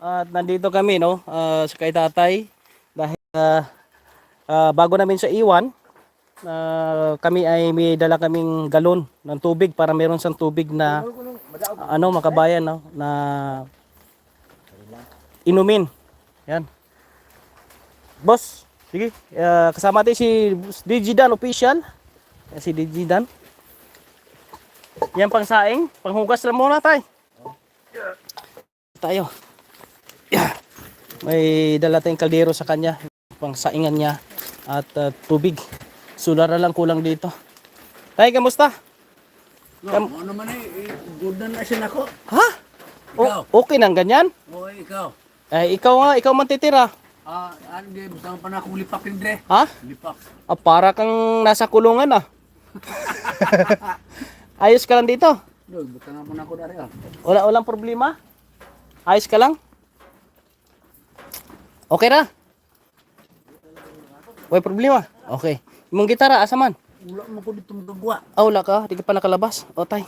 At nandito kami no ah, sa kay tatay dahil ah, ah, bago namin siya iwan ah, kami ay may dala kaming galon ng tubig para meron siyang tubig na ano makabayan no na inumin. Yan. Boss, sige. ah, kasama natin si DJ Dan official. Si DJ Dan. Yan pang saing, panghugas lang muna tay. Tayo. Yeah. May dala tayong kaldero sa kanya, pang saingan niya at ah, tubig. Sulara lang kulang dito. Tay, kamusta? No, ano man eh, eh, good na na siya nako. Ha? Ikaw. O, okay nang ganyan? O ikaw. Eh, ikaw nga, ikaw man titira. Ah, ano di basta pa na akong lipak hindi. Ha? Lipak. Ah, para kang nasa kulungan ah. Ayos ka lang dito. Do, basta na po na ako dari ah. Wala walang problema. Ayos ka lang. Okay ra. May problema. Okay. Imong gitara asa man? Wala mo ko dito magagawa. Ah, wala ka, di ka pa nakalabas. O tay.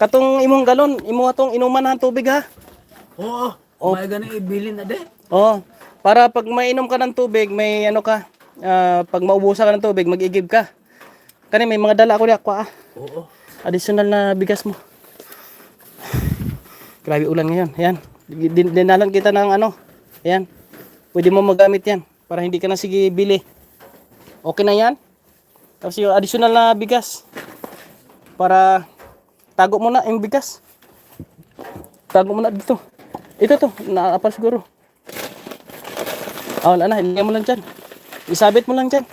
Katong imong galon, imo atong inuman ng tubig ha. Oo. Oh. May gani ibilin na de. Oh, para pag mainom ka ng tubig, may ano ka, ah, pag maubusan ka ng tubig, mag-igib ka. Kani may mga dala ako ni Aqua ah. Oo. Additional na bigas mo. Grabe ulan ngayon. Ayan. Din dinalan kita ng ano. Ayan. Pwede mo magamit yan. Para hindi ka na sige bili. Okay na yan. Tapos yung additional na bigas. Para tago mo na yung bigas. Tago mo na dito. Ito to. Naapal siguro. Ah, wala na. Ilagay mo lang dyan. Isabit mo lang dyan.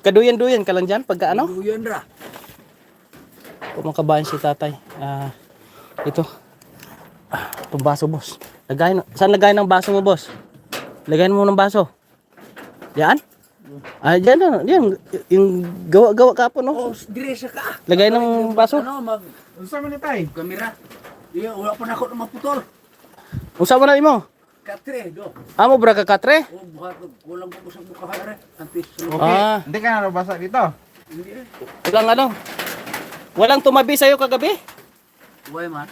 Kaduyan-duyan ka lang dyan. Pagka ano. Duyan ra. Kung makabayan si tatay. Ah, ito. Ah, itong baso, boss. Lagay, saan lagay ng baso mo, boss? Lagayin mo ng baso. Yan? Ah, dyan, ano, yan. Yung gawa-gawa ka po, no? Oh, dire sa ka. Lagay ng baso. Ano mag Unsa man ni tay? kamera. Iya, wala pa na ako na maputol. Unsa mo na imo? Katre do. Amo bra ka katre? Oh, buhat ko kulang ko sa buka ha re. Antis. Okay. Ah. Hindi ka na nabasa dito. Hindi. Walang ano? Walang tumabi sa'yo kagabi? Uy man.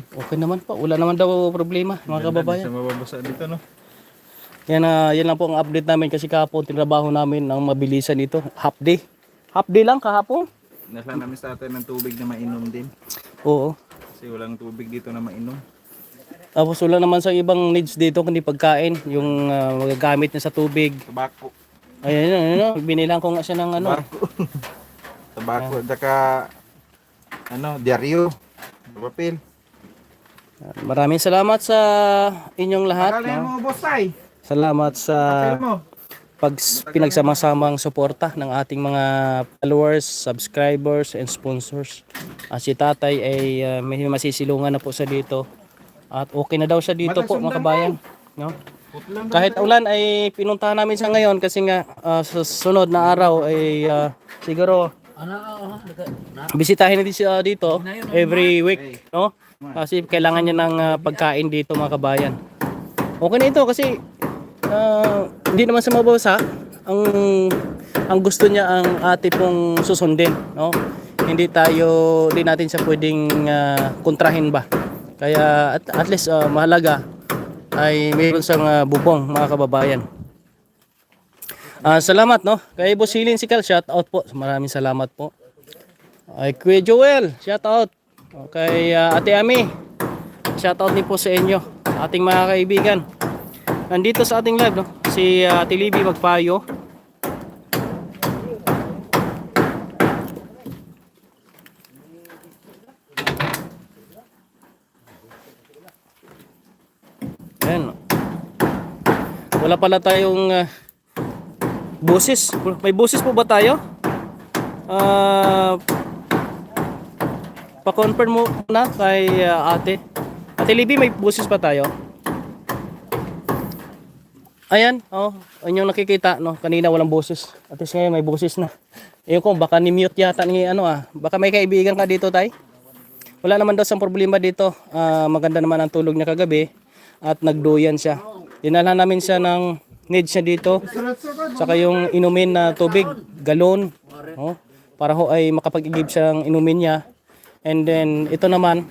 Okay naman po. Wala naman daw problema, mga kababayan. Sa mababasa dito no. Yan, ah, yan lang po ang update namin kasi kahapon tinrabaho namin ng mabilisan ito. Half day. Half day lang kahapon. Nasa namin sa atin ng tubig na mainom din. Oo. Kasi walang tubig dito na mainom. Tapos wala naman sa ibang needs dito kundi pagkain, yung ah, magagamit niya sa tubig. Tabako. Ayun, ayun, ayun, binilang ko nga siya ng ano. Barko. Tabako at saka ano, diaryo. Papel. Maraming salamat sa inyong lahat. No? Salamat sa pag pinagsama-samang suporta ng ating mga followers, subscribers, and sponsors. Ah, si tatay ay ah, may masisilungan na po sa dito. At okay na daw siya dito po mga kabayan. No? Kahit ulan ay pinuntahan namin siya ngayon kasi nga ah, sa sunod na araw ay ah, siguro Ana oh, bisitahin natin siya dito every week, no? Kasi kailangan niya ng ah, pagkain dito mga kabayan. Okay na ito kasi ah, hindi naman sa mabasa ang ang gusto niya ang ate pong susundin, no? Hindi tayo, hindi natin siya pwedeng ah, kontrahin ba. Kaya at, at least ah, mahalaga ay mayroon siyang ah, bubong mga kababayan. Ah, salamat no. Kay Boss Hilin Sikal, shout out po. Maraming salamat po. Ay Kuya Joel, shout out. Kay ah, Ate Ami, shout out din po sa inyo, sa ating mga kaibigan. Nandito sa ating live no, si ah, Ate Libby Magpayo. Ayan. Wala pala tayong ah, Busis. May busis po ba tayo? Ah... pa-confirm mo na kay ah, ate. Ate Libby, may busis pa tayo? Ayan, oh, yun nakikita, no? Kanina walang busis. At least ngayon may busis na. Ayun ko, baka ni-mute yata ni ano ah. Baka may kaibigan ka dito, tay? Wala naman daw sa problema dito. Ah, maganda naman ang tulog niya kagabi. At nagduyan siya. Dinala namin siya ng needs niya dito. Saka yung inumin na tubig, galon. Oh, para ho ay makapag-igib siyang inumin niya. And then ito naman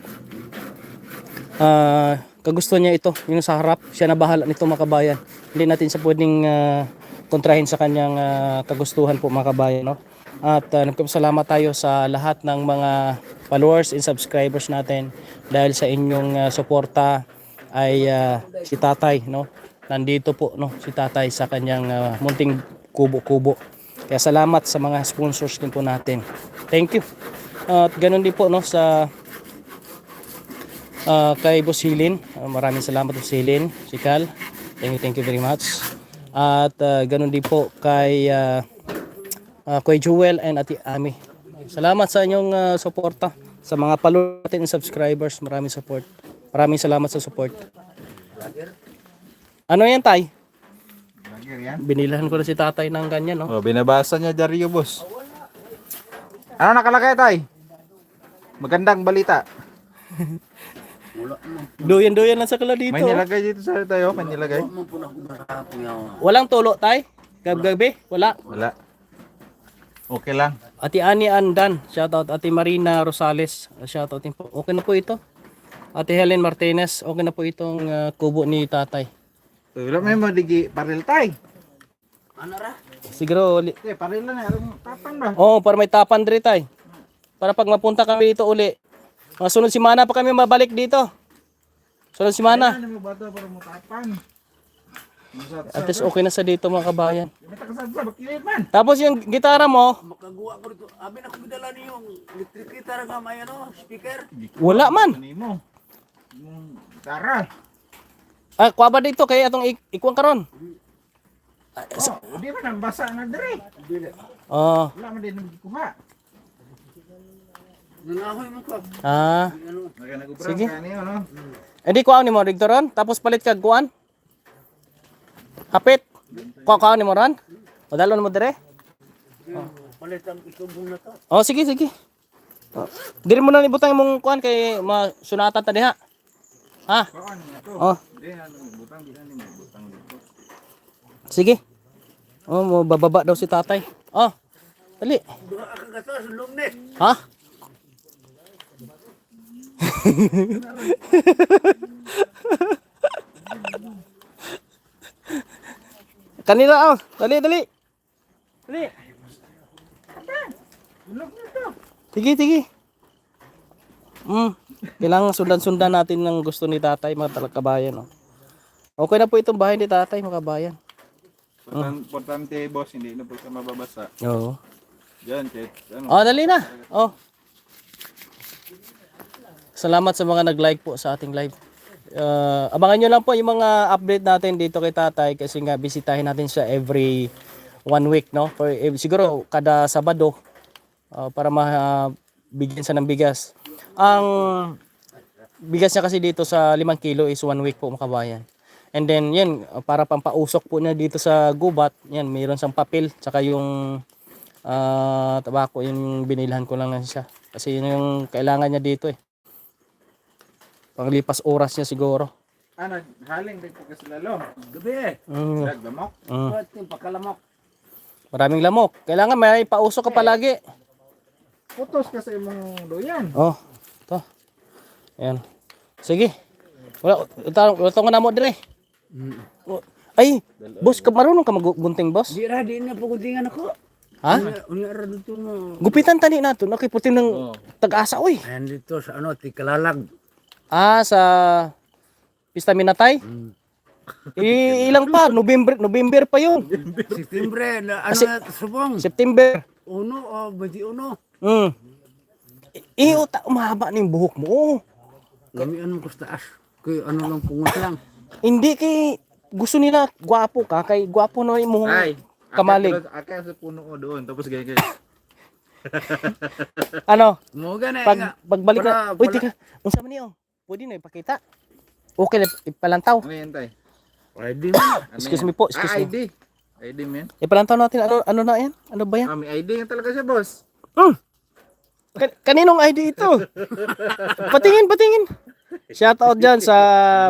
ah, kagusto niya ito, yung sa harap. Siya na bahala nito mga kabayan. Hindi natin sa pwedeng ah, kontrahin sa kanyang ah, kagustuhan po mga kabayan. No? At uh, nagpapasalamat tayo sa lahat ng mga followers and subscribers natin dahil sa inyong ah, suporta ay ah, si Tatay no nandito po no si Tatay sa kanyang ah, munting kubo-kubo kaya salamat sa mga sponsors din po natin thank you at ganun din po no sa ah, kay Boss Hilin Ah, maraming salamat Boss Hilin si Cal thank you thank you very much at ah, ganun din po kay ah, uh, Kuya Jewel and Ate Ami. Salamat sa inyong uh, suporta sa mga follower natin subscribers. Maraming support. Maraming salamat sa support. Ano yan, Tay? Binilahan ko na si Tatay ng ganyan, no? Oh, binabasa niya Dario boss. Ano nakalagay tay? Magandang balita. Duyan-duyan lang sa kala dito. May nilagay dito sa tayo, may nilagay. Walang tulo, Tay? Gab-gabi? Wala. Wala. Okay lang. Ate Ani Andan, shoutout. Ate Marina Rosales, shoutout din po. Okay na po ito. Ate Helen Martinez, okay na po itong uh, kubo ni Tatay. Wala may madigi paril tay. Ano ra? Siguro, uli- Eh, paril lang eh. Tapang ba? Oo, para may tapan diri tay. Para pag mapunta kami dito uli. Mga sunod simana pa kami mabalik dito. Sunod simana. Ano mo ba ito para mo tapang? At least okay na sa dito mga kabayan. Tapos yung gitara mo, Makaguwa ko dito. Abi na ko midala niyo yung electric guitar nga may ano, speaker. wala man. Ano mo? Yung tara. Ah, kuha ba dito kay atong ik ikuang karon? Oh, di man ang basa na dire. Oh, Wala man din nagkuha. Nangahoy mo ko. ah. Ano? Sige. Eh di kuha ni mo dito ron, tapos palit kag kuan. Hapit. Kuha kuha ni mo ron. O dalon mo dire. Palit ang isubong na to. Oh, sige sige. Oh. Diri mo na nibutang imong kuan kay masunatan ta diha. Ha? Oh, Di ano butang di ano butang dito. Sige. Oh, bababa daw si tatay. Oh. Dali. Ha? Kanila oh. Dali, dali. Dali. Sige, sige. Hmm. Kailangan sundan-sundan natin ng gusto ni tatay mga talakabayan. Oh. Okay na po itong bahay ni tatay mga kabayan. Importante, importante boss, hindi na po siya mababasa. Oo. Diyan, kahit ano. Oh, dali na. Oh. Salamat sa mga nag-like po sa ating live. Uh, abangan nyo lang po yung mga update natin dito kay tatay kasi nga bisitahin natin siya every one week, no? For, eh, siguro kada Sabado uh, para mabigyan siya ng bigas. Ang bigas niya kasi dito sa 5 kilo is one week po makabayan. And then yan, uh, para pampausok po niya dito sa gubat, yan, mayroon siyang papel, tsaka yung ah tabako, yung binilhan ko lang siya. Kasi yun yung kailangan niya dito eh. Panglipas oras niya siguro. Ano, haling din po kasi lalo. Gabi eh. Mm, Dagdamok. mm. Ba't yung pakalamok? Maraming lamok. Kailangan may pausok ka palagi. Putos kasi mong doyan. Oh, to. Ayan. Sige. Wala, utang, utang na mo dire. Oh, Ay, boss, ka marunong ka magunting, boss? Di ra di na puguntingan ako. Ha? Unya ra dito mo. Gupitan tani nato, nakiputin ng tag-asa, oy. Ayan dito sa ano, tikalalag. Ah, sa Pista Minatay? I, ilang pa? November, November pa yun. September na ano na subong. September. Uno o bati uno. Mm. I, uta, umahaba na yung buhok mo. Oh. Kami ano ko sa taas. Kay ano lang pungot lang. Hindi kay gusto nila gwapo ka kay gwapo na muhong Ay, kamalig. Aka sa puno ko doon, tapos ganyan ganyan. Ano? Mo gani Pag nga. pagbalik na. Uy, tika. Unsa man niyo? Pwede na ipakita. Okay na ipalantaw. Ano yan tay? Pwede mo. Ano Excuse yan? me po, excuse ah, me. ID. ID mo yan? Ipalantaw natin ano ano na yan? Ano ba yan? Ah, may ID nga talaga siya boss. Hmm. Ka- kaninong ID ito? patingin, patingin. Shout out dyan sa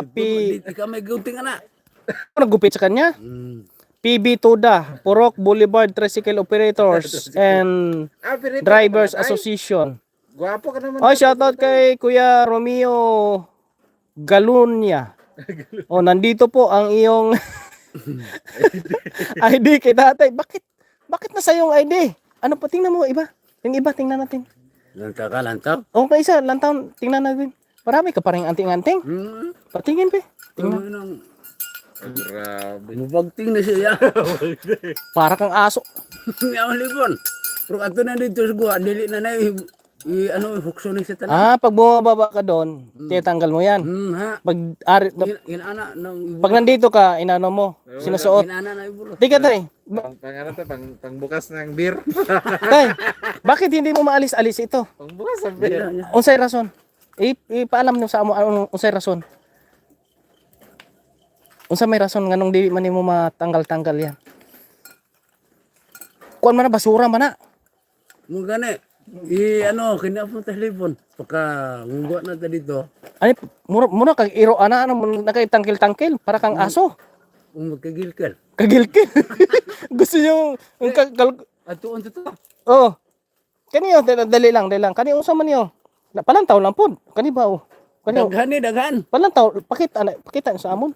P... Di ka may gunting ana. Nagupit sa kanya. Mm. PB Tuda, Purok Boulevard Tricycle Operators and Ah, Drivers. Association. Gwapo ka naman. Oh, shout out kay Kuya Romeo Galunya. O, nandito po ang iyong ID kay tatay. Bakit? Bakit nasa yung ID? Ano pa? Tingnan mo, iba. Yung iba, tingnan natin. Lantaw ka, lantaw. O, pa isa, lantaw, tingnan natin. Marami ka pa rin anting-anting. Hmm. Patingin, pe. Tingnan. Tingnan. Grabe. Mabagting na siya. Para kang aso. Ang libon. Pero ato na dito sa guha, dili na na i, ano, hukso ni sa tanan. Ah, pag bumababa ka doon, titanggal mo yan. Hmm, ha. Pag, ari, Gin- Ginana ng pag nandito ka, inano mo, sinusuot. Ginana na ibulo. Di ka, tay. Pang, pang ano to, pang, pang bukas ng beer. tay, bakit hindi mo maalis-alis ito? pang bukas ng beer. Unsay rason? Ipaalam nyo sa amo anong unsay rason. Unsa may rason nganong di man nimo matanggal-tanggal yan. Kuan man na basura man na. Mo gani. I ano, kina mo ta libon. Pagka munggo na ta dito, Ani mura mura kag iro ana ano nakaitangkil-tangkil para kang aso. um magkagilkal. Kagilkil. Gusto niyo yung kag- kal- Ato on to. Oh. Kaniyo dali lang, dali lang. Kani unsa man niyo? Na palantaw lang pud. Kani ba oh? Kani Daghan ni daghan. palantaw pakita ana pakita sa amon.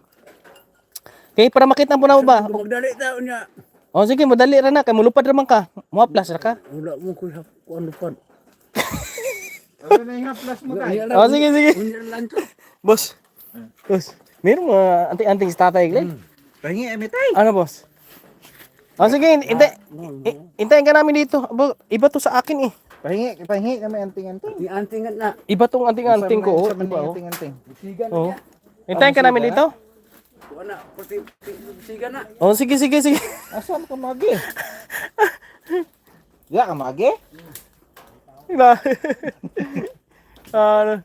Kay para makita mo na ba? Magdali ta unya. O sige, madali ra na kay mulupad ra man ka. Muaplas ra ka. Wala mo ko sa kuan lupan. Ano na yung haplas mo tayo? O sige, sige. Boss. Boss. Meron mga anting-anting sa tatay, Glenn. Pahingi, emi tayo. Ano, boss? O sige, hintay. i- Hintayin ka namin dito. Iba to sa akin eh. Pahingi, pahingi kami anting-anting. Di antingan na. Iba tong anting-anting ko. Oh. Sa man Iba, oh. anting-anting. Sigan Oo. na. Hintayin ka namin dito. Kuan na, sigan na. O sige, sige, sige. Asan ka magi? Ya ka magi? Diba? ano?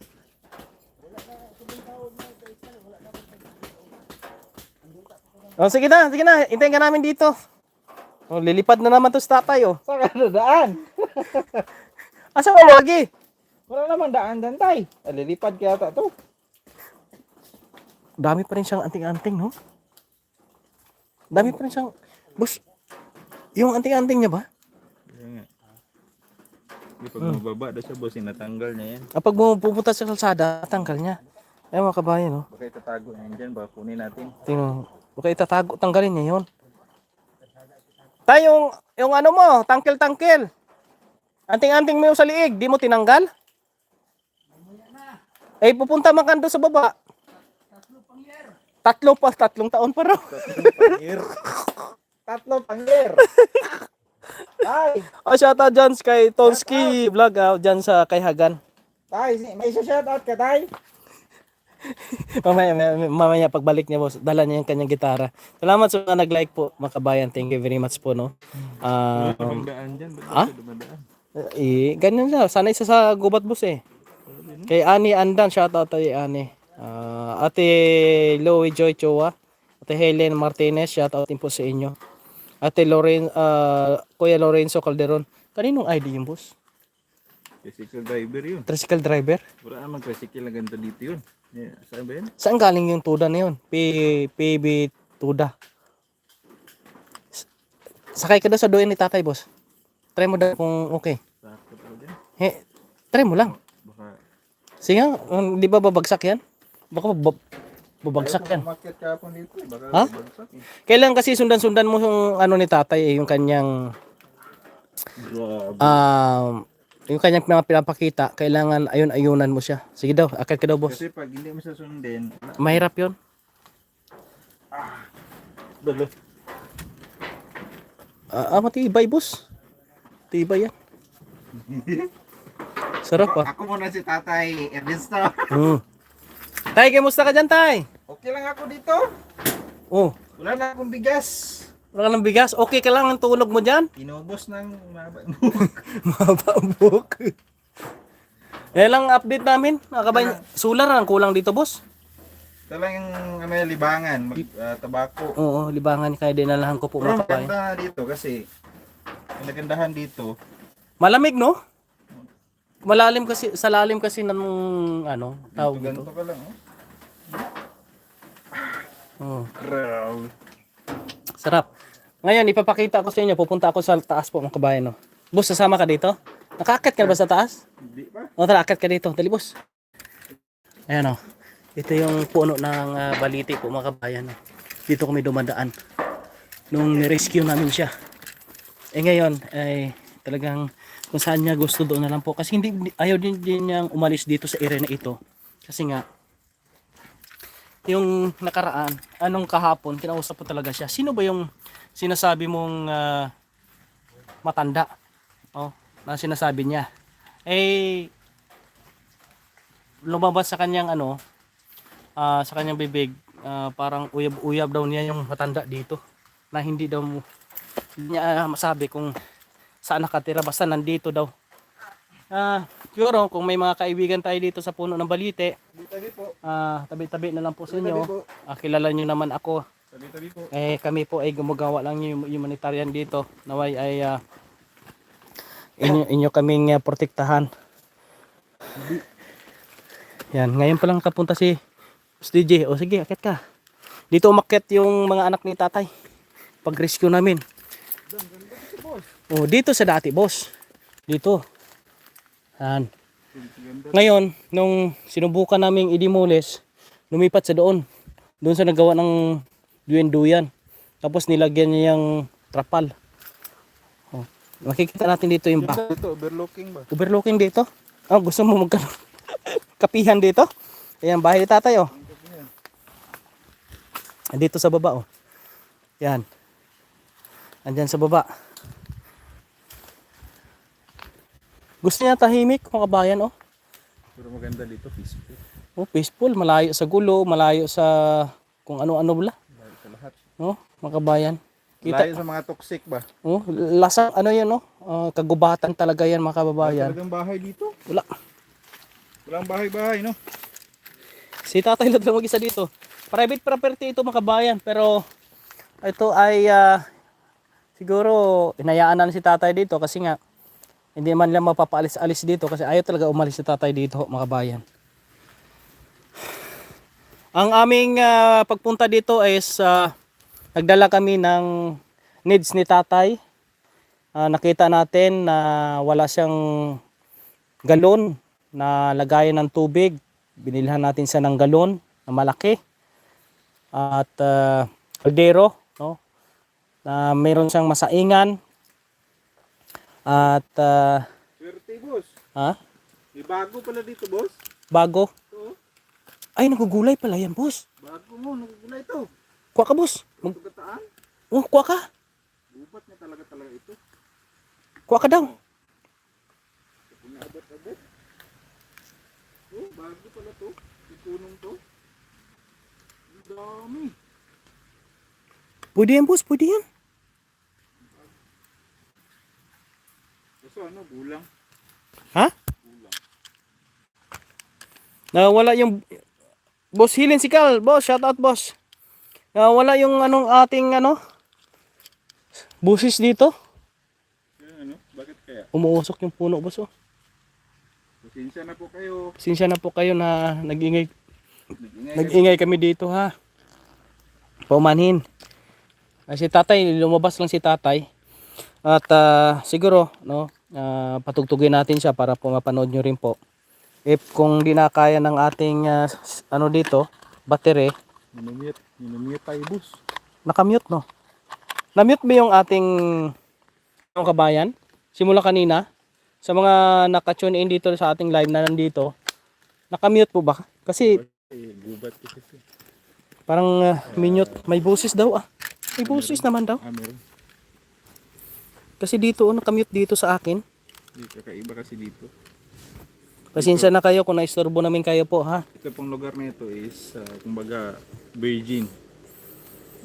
O sige na, sige na. Hintayin ka namin dito. O, lilipad na naman to sa tatay, oh. Saan ka na daan? Asa mo lagi? Wala naman daan dan tay. Alilipad kaya ta to. Dami pa rin siyang anting-anting, no? Dami pa rin siyang... Boss, yung anting-anting niya ba? Di pag mababa daw siya boss, natanggal niya yan. Kapag mo pupunta sa kalsada, tanggal niya. Ay mga kabayan, no? Baka itatago niya dyan, baka kunin natin. Tingnan, baka itatago, tanggalin niya yun. Tayo, yung, yung ano mo, tangkel-tangkel. Anting-anting mo yung sa liig, di mo tinanggal? Eh, pupunta man ka doon sa baba. Tatlo pa, tatlong taon pa raw. Tatlo pangir. Tay, Oh, shout out dyan kay Tonski vlog ah, dyan sa kay Hagan. tay, may isa shout out ka tay. mamaya, mamaya, mamaya pagbalik niya boss, dala niya yung kanyang gitara. Salamat sa mga nag-like po, mga kabayan. Thank you very much po, no? Ah, Ang daan dyan, Ah? Eh, ganyan lang. Sana isa sa gubat boss eh. Kay Ani Andan, shout out kay Ani. Ah, ate Louie Joy Chowa. Ate Helen Martinez, shout out din po sa inyo. Ate Loren, ah, Kuya Lorenzo Calderon. Kaninong ID yung boss? Tricycle driver yun. Tricycle driver? Wala naman tricycle na ganito dito yun. Yeah, saan ba yun? Saan galing yung tuda na yun? P PB tuda. Sakay ka daw sa doon ni tatay, boss. Try mo daw kung okay. He, try mo lang. Baka, Sige, um, di ba babagsak yan? Baka bab- babagsak yan. Dito. Baka Ha? bagsak eh. Kailan kasi sundan-sundan mo yung ano ni tatay, eh, yung kanyang um, yung kanyang mga pinapakita, kailangan ayun-ayunan mo siya. Sige daw, akit ka daw, boss. Kasi pag hindi mo siya sundin, Mahirap yon. dalo. Ah, ah, matibay, boss. Tibay yan. Sarap ah. Ako muna si Tatay Ernesto. Mm. Tay, kamusta ka dyan, tay? Okay lang ako dito. Oh, Wala na akong bigas. wala ka ng bigas. Okay ka lang ang tulog mo dyan? Inubos ng Mahaba buhok. Yan lang ang update namin. Nakabay, solar ang kulang dito, boss. Ito lang yung ano, libangan, mag, ah, tabako. Oo, libangan kaya dinalahan ko po Pero maganda dito kasi yung nagandahan dito, Malamig, no? Malalim kasi, sa lalim kasi ng ano, tawag ganito dito. ka lang. Oh. Oo. Grabe. Sarap. Ngayon, ipapakita ko sa inyo. Pupunta ako sa taas po, mga kabayan. No? Boss, sasama ka dito? Nakakit ka na ba sa taas? Hindi pa. O, tara, akit ka dito. Dali, boss. Ayan, o. Ito yung puno ng ah, baliti po mga kabayan. no. Dito kami dumadaan. Nung rescue namin siya. Eh ngayon, ay talagang kung saan niya gusto doon na lang po. Kasi hindi, ayaw din, din niyang umalis dito sa area na ito. Kasi nga, yung nakaraan, anong kahapon, kinausap po talaga siya. Sino ba yung sinasabi mong ah, matanda? Oh, na sinasabi niya. Eh, lumabas sa kanyang ano, ah, sa kanyang bibig, ah, parang uyab-uyab daw niya yung matanda dito. Na hindi daw hindi niya masabi kung saan nakatira, basta nandito daw. Ah, siguro kung may mga kaibigan tayo dito sa puno ng balite, Tabi po. ah, tabi-tabi na lang po sa inyo. Ah, kilala nyo naman ako. Tabi-tabi po. Eh, kami po ay gumagawa lang yung humanitarian dito. Naway ay ah, inyo, inyo kaming ah, protektahan. Yan, ngayon pa lang kapunta si DJ. O sige, akit ka. Dito umakyat yung mga anak ni tatay. Pag rescue namin. O, dito sa dati, boss. Dito. Yan. Ngayon, nung sinubukan naming idimulis, lumipat sa doon. Doon sa nagawa ng duyan-duyan. Tapos nilagyan niya yung trapal. Oh. Makikita natin dito yung back. Ito, overlooking ba? Overlooking dito. Oh, gusto mo magkaroon kapihan dito? Ayan, bahay ni tatay oh. Dito sa baba oh. Yan. Andyan sa baba. Gusto niya tahimik mga kabayan oh. Pero maganda dito, peaceful. Oh, peaceful, malayo sa gulo, malayo sa kung ano-ano bala. Lahat sa lahat. No, mga kabayan. Kita, Layo sa mga toxic ba? oh, lasa, ano yan, no? Ah, kagubatan talaga yan, mga kababayan. Talagang bahay dito. Wala. Walang bahay-bahay, no? Si tatay lang lang mag-isa dito. Private property ito, mga kabayan. Pero, ito ay, ah, siguro, inayaan na si tatay dito kasi nga, hindi man lang mapapaalis-alis dito kasi ayaw talaga umalis si tatay dito, mga kabayan. Ang aming ah, pagpunta dito is ah, nagdala kami ng needs ni tatay. Ah, nakita natin na wala siyang galon na lagayan ng tubig. Binilhan natin siya ng galon na malaki. At ah, kaldero? Na meron siyang masaingan. At ah, Swerte, boss. ha? May bago pala dito, boss. Bago. Ito. Ay, nagugulay pala yan, boss. Bago mo, nagugula ito. Kuha ka, boss. Mag Tugataan. oh, kuha ka. Gubat na talaga talaga ito. Kuha ka daw. Pinabot-abot. Oh, bago pala to. Yung punong to. Ang dami. Pwede yan, boss. Pwede yan. Kaso ano, bulang. Ha? Nawala yung Boss Hilin Sikal, boss, shout out boss. Nawala yung anong ating ano busis dito. Ano? Bakit kaya? Umuusok yung puno, boss. Oh. Pasensya na po kayo. Pasensya na po kayo na nag-ingay, Nag-ingay nag-ingay kami dito ha. Paumanhin. Ah, si tatay, lumabas lang si tatay. At ah, siguro, no, ah, patugtugin natin siya para po mapanood nyo rin po. If kung di na kaya ng ating s- ano dito, battery, Minumute. Minumute tayo, boss. nakamute no. Na-mute ba yung ating yung kabayan? Simula kanina, sa mga naka-tune in dito sa ating live na nandito, nakamute po ba? Kasi gubat parang ah, minute, may boses daw ah. May boses naman daw. Ah, meron. Kasi dito, oh, nakamute dito sa akin. Di, kakaiba kasi dito. Pasensya na kayo kung naistorbo namin kayo po ha. Ito pong lugar na ito is, ah, kumbaga, Virgin.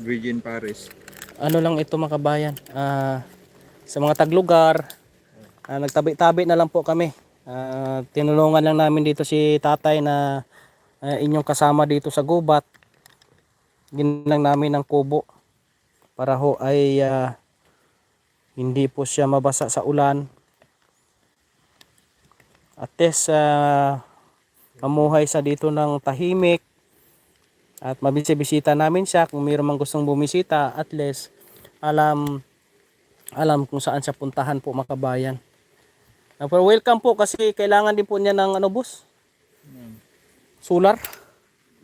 Virgin Paris. Ano lang ito mga kabayan. ah, sa mga taglugar, ah, nagtabi-tabi na lang po kami. Ah, tinulungan lang namin dito si tatay na ah, inyong kasama dito sa gubat. Ginlang namin ng kubo para ho ay ah, hindi po siya mabasa sa ulan. At least ah, mamuhay sa dito ng tahimik at mabisibisita namin siya kung mayroon mang gustong bumisita at least alam alam kung saan siya puntahan po makabayan. Uh, pero welcome po kasi kailangan din po niya ng ano boss? Solar.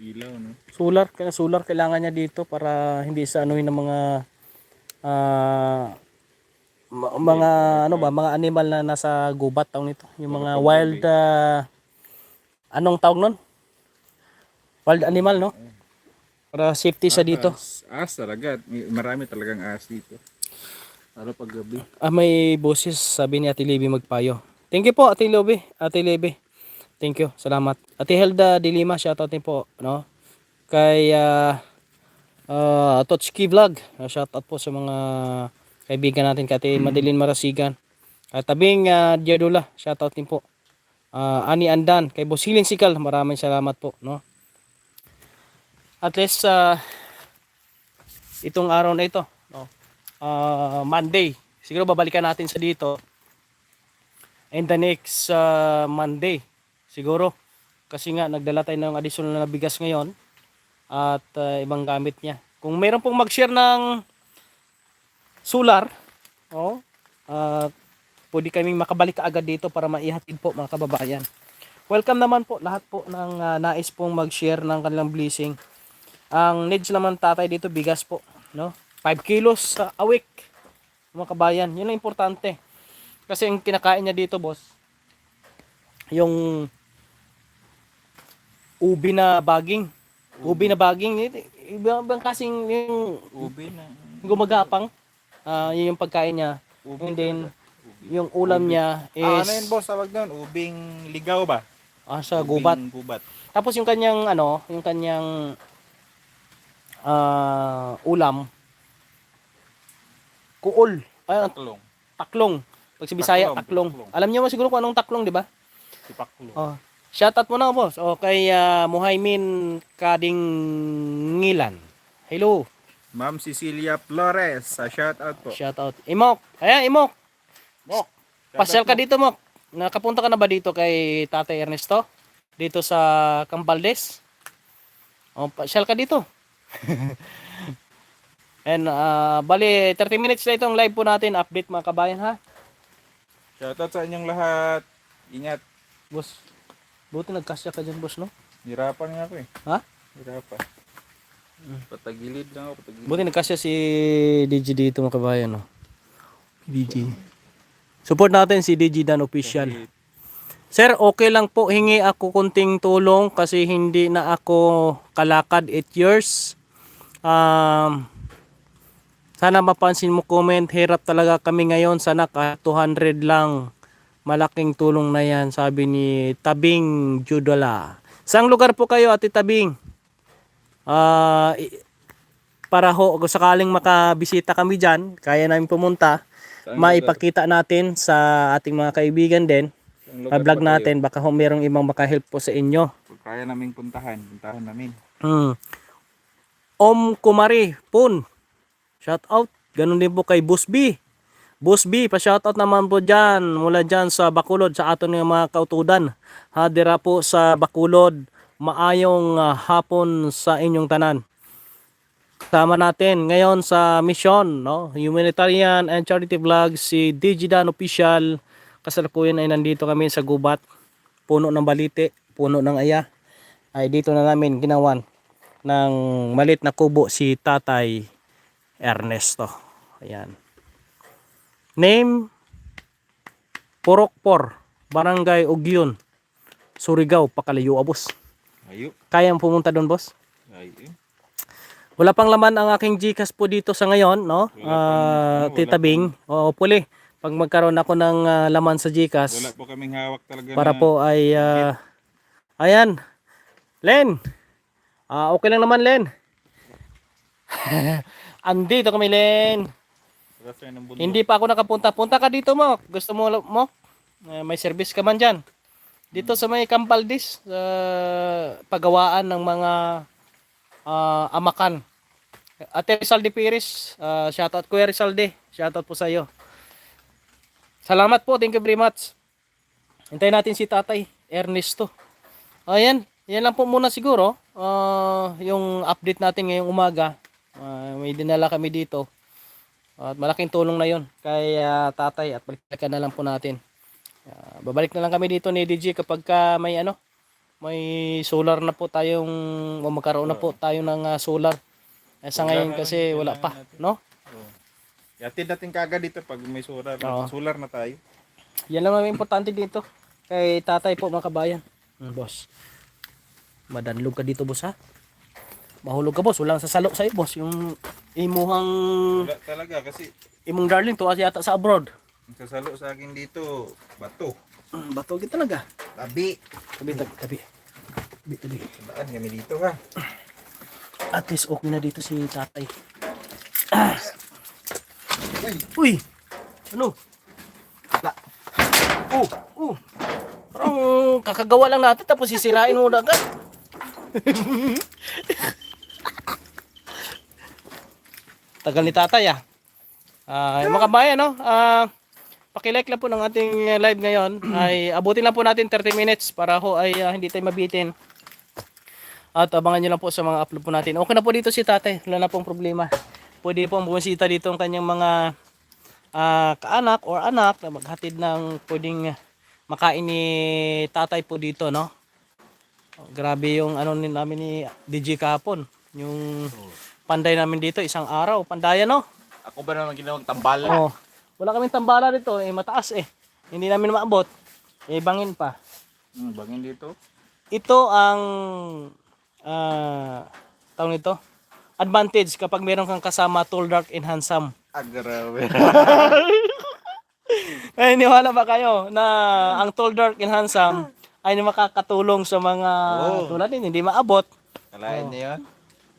Ilaw, no? Solar, kaya solar kailangan niya dito para hindi sa anuhin ng mga ah, ma- mga ano ba, mga animal na nasa gubat tawag nito. Yung mga wild ah, anong tawag nun? Wild animal, no? Para safety sa dito. As, as talaga. May- Marami talagang as dito. Lalo pag gabi. Ah, may boses sabi ni Ate Libby magpayo. Thank you po Ate Libby, Ate Libby. Thank you. Salamat. Ate Helda Dilima, shoutout din po, no? Kay uh, uh, Totski Vlog, uh, shoutout po sa mga kaibigan natin kay Ate Madeline Marasigan. At tabing uh, Diadula, shoutout din po. Uh, Ani Andan, kay Bosilin Sikal, maraming salamat po, no? At least uh, itong araw na ito, no? uh, Monday. Siguro babalikan natin sa dito. And the next uh, Monday. Siguro. Kasi nga nagdala tayo ng additional na bigas ngayon. At uh, ibang gamit niya. Kung mayroon pong mag-share ng solar. Oh, uh, pwede kaming makabalik agad dito para maihatid po mga kababayan. Welcome naman po lahat po ng uh, nais pong mag-share ng kanilang blessing. Ang needs naman tatay dito bigas po, no? 5 kilos sa a week. Mga kabayan, yun ang importante. Kasi ang kinakain niya dito, boss, yung ubi na baging. Ubi na baging, ibang ibang kasing yung Ube na. gumagapang. Ah, yun yung pagkain niya. And then, yung ulam niya is Ah, ano yun boss, tawag doon? Ubing ligaw ba? ah, sa gubat. Ubing gubat. Tapos yung kanyang ano, yung kanyang ah, ulam kuol. Ay, Taklong. taklong. Pag si Bisaya, Taklong, taklong. taklong. Alam niyo mo siguro kung anong taklong, di ba? Si Paklong. Oh. Shoutout mo na, boss. O kay ah, Muhaymin Kadingilan. Hello. Ma'am Cecilia Flores, sa shoutout po. Shoutout. Imok. Ayan, Imok. Mok. Pasyal ka dito, Mok. Nakapunta ka na ba dito kay Tatay Ernesto? Dito sa Cambaldes? O, pasyal ka dito. And ah, bali 30 minutes na itong live po natin. Update mga kabayan ha. Shoutout sa inyong lahat. Ingat. Boss. Buti nagkasya ka dyan, boss, no? Hirapan nga ako eh. Ha? Hirapan. Patagilid lang ako, patagilid. Buti nagkasya si DG dito mga kabayan, no? DG. Support natin si DG Dan Official. Sir, okay lang po. Hingi ako kunting tulong kasi hindi na ako kalakad 8 years. Um, sana mapansin mo comment. Hirap talaga kami ngayon. Sana ka 200 lang. Malaking tulong na yan, sabi ni Tabing Judola. Saan lugar po kayo, Ate Tabing? I- para ho, kung sakaling makabisita kami dyan, kaya namin pumunta, maipakita natin sa ating mga kaibigan din, ma-vlog natin, baka ho merong ibang makahelp po sa inyo. Kung kaya naming puntahan, puntahan namin. Hmm. Om Kumari, Pun. Shout out. Ganun din po kay Boss B. Boss B, pa-shout out naman po dyan. Mula dyan sa Bakulod, sa aton ng mga kautudan. Hadira po sa Bakulod. Maayong ah, hapon sa inyong tanan. Kasama natin ngayon sa mission, no? Humanitarian and Charity Vlog, si Digidan Official. Kasalukuyan ay nandito kami sa gubat. Puno ng balite, puno ng aya. Ay dito na namin ginawan ng malit na kubo si Tatay Ernesto. Ayan. Name Porokpor, Barangay Ugyon, Surigao, Pakalayo, Abos. Ayo. Kayang pumunta doon, boss? Ayo. Wala pang laman ang aking Gcash po dito sa ngayon, no? Wala pang- Tita wala Bing. Oo, puli. Pag magkaroon ako ng ah, laman sa Wala Gcash, po kaming hawak talaga para na- po ay ah, ayan. Len. Ah, okay lang naman, Len. Andito kami, Len. Hindi pa ako nakapunta. Punta ka dito mo. Gusto mo, mo? Eh, may service ka man dyan. Dito sa may Campaldis, sa pagawaan ng mga ah, amakan. Ate Rizalde Piris, uh, shoutout Kuya Rizalde, shoutout po sa iyo. Salamat po, thank you very much. Hintayin natin si Tatay Ernesto. Ayan, yan lang po muna siguro. Ah, yung update natin ngayong umaga. Ah, may dinala kami dito. At malaking tulong na yon kay ah, tatay at balikan na lang po natin. Ah, babalik na lang kami dito ni DJ kapag ka may ano, may solar na po tayong o magkaroon na po tayo ng ah, solar. Eh, sa ngayon kasi wala pa, no? Yatid natin kagad dito pag may solar. Oo. Solar na tayo. Yan lang ang importante dito. Kay tatay po mga kabayan. Mm, boss. Madanlog ka dito boss ha. Mahulog ka boss. Walang sasalo sa'yo boss. Yung imuhang Wala talaga kasi imong darling to yata sa abroad. Ang sasalo sa akin dito, bato. Mm, Bato kita talaga. Tabi. Tabi, tabi, tabi. Tabi, tabi. Saan kami dito ha? At least okay na dito si tatay. Ah. Uy! Ano? La. Oh, oh. Parang kakagawa lang natin tapos sisirain mo na agad. Tagal ni tatay ah. Ah, mga kabayan no. Ah, paki-like lang po ng ating live ngayon ay abutin lang po natin 30 minutes para ho ay ah, hindi tayo mabitin. At abangan nyo lang po sa mga upload po natin. Okay na po dito si tatay. Wala na pong problema. Pwede pong bumisita dito ang kanyang mga ah, kaanak or anak na maghatid ng pwedeng makain ni tatay po dito, no? Grabe yung ano ni namin ni DJ kahapon. Yung panday namin dito, isang araw. Pandaya, no? Ako ba naman ginawang tambal? Oh. Wala kaming tambala dito, eh mataas eh. Hindi namin maabot. Eh bangin pa. Hmm, bangin dito. ito ang ah tawag nito advantage kapag meron kang kasama tall dark and handsome Ah, grabe. ay niwala ba kayo na ang tall dark and handsome ay makakatulong sa mga Oo. tulad din hindi maabot Kalain niya yun?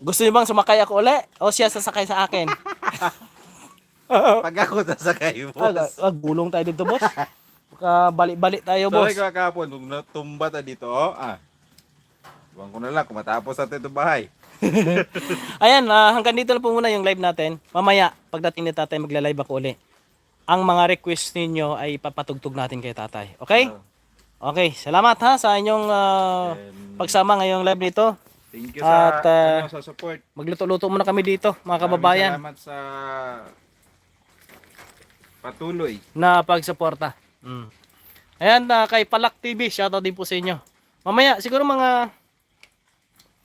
gusto niyo bang sumakay ako uli o siya sasakay sa akin Pag ako nasakay, ah, boss. ah, gulong tayo dito boss Baka balik-balik tayo boss Sorry ka kahapon, nung natumba ta dito, oh, ah. Iwan ko na lang, kung matapos natin ito bahay. Ayan, ah, hanggang dito na po muna yung live natin. Mamaya, pagdating ni tatay, magla-live ako uli. Ang mga request ninyo ay papatugtog natin kay tatay. Okay? Okay, salamat ha sa inyong ah, And pagsama ngayong live nito. thank you At, sa, ah, ano, sa support. Magluto-luto muna kami dito, mga Maraming kababayan, Salamat sa patuloy. na pagsuporta. Mm. Ayan, ah, kay Palak TV, shoutout din po sa inyo. Mamaya, siguro mga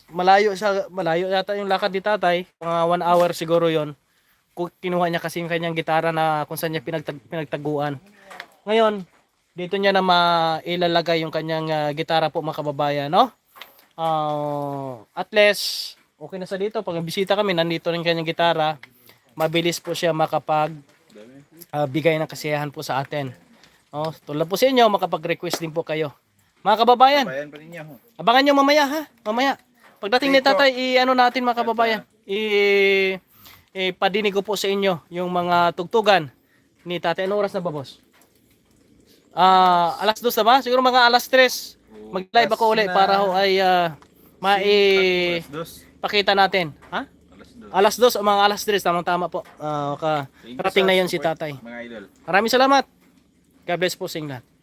malayo sa malayo yata yung lakad ni tatay. Mga one hour siguro yon Kinuha niya kasi yung kanyang gitara na kung saan niya pinagtag, pinagtaguan. Ngayon, dito niya na mailalagay yung kanyang ah, gitara po mga kababayan, no? Ah, at least, okay na sa dito. Pag bisita kami, nandito rin kanyang gitara. Mabilis po siya makapag ah, bigay ng kasiyahan po sa atin. Oh, tulad po sa inyo, makapag-request din po kayo. Mga kababayan, Bayan pa rin niya. oh. abangan nyo mamaya ha, mamaya. Pagdating ni tatay, i-ano natin mga kababayan, i- ipadinig ko po sa inyo yung mga tugtugan ni tatay. Ano oras na ba, boss? Ah, alas 2 na ba? Siguro mga alas 3. Mag-live ako ulit para ho ay ah, mai dos. pakita natin. Ha? Alas dos. Alas 2 o mga alas 3, tamang tama po. Ah, ka, sa na yun si tatay. Mga idol. Maraming salamat. God bless po sa inyo lahat.